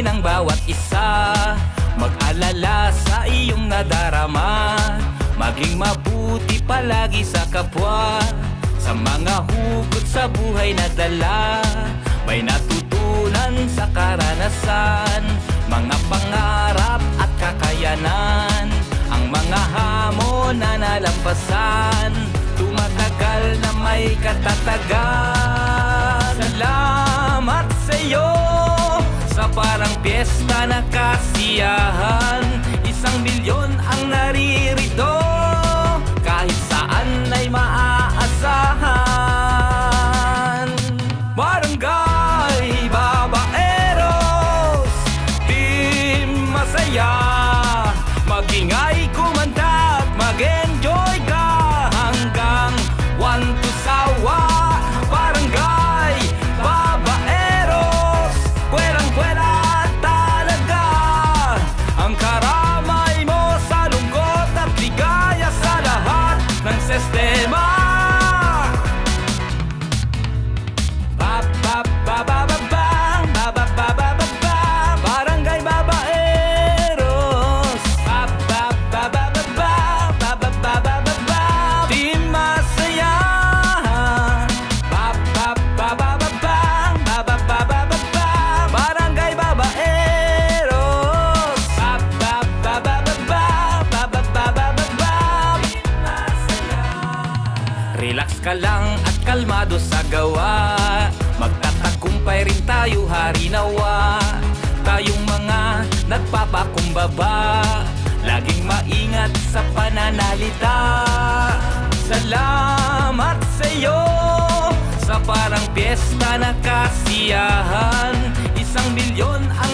damdamin ng bawat isa. Mag-alala sa iyong nadarama. Maging mabuti palagi sa kapwa. Sa mga hugot sa buhay na dala May natutunan sa karanasan. Mga pangarap at kakayanan Ang mga hamon na nalampasan. Tumatagal na may katatagan. Salamat! Piyesta na kasiyahan. Isang milyon ang naririto. Kahit saan ay maaasahan. Barangay Babaeros Team Masaya. Magingay Relax ka lang at kalmado sa gawa. Magtatakumpay rin tayo harinawa. Tayong mga nagpapakumbaba. Laging maingat sa pananalita. Salamat sa iyo Sa parang piyesta na kasiyahan. Isang milyon ang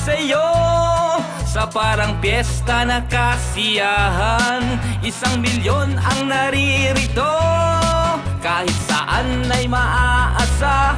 Salamat sa iyo sa parang piyesta na kasiyahan. Isang milyon ang naririto Kahit saan ay maaasahan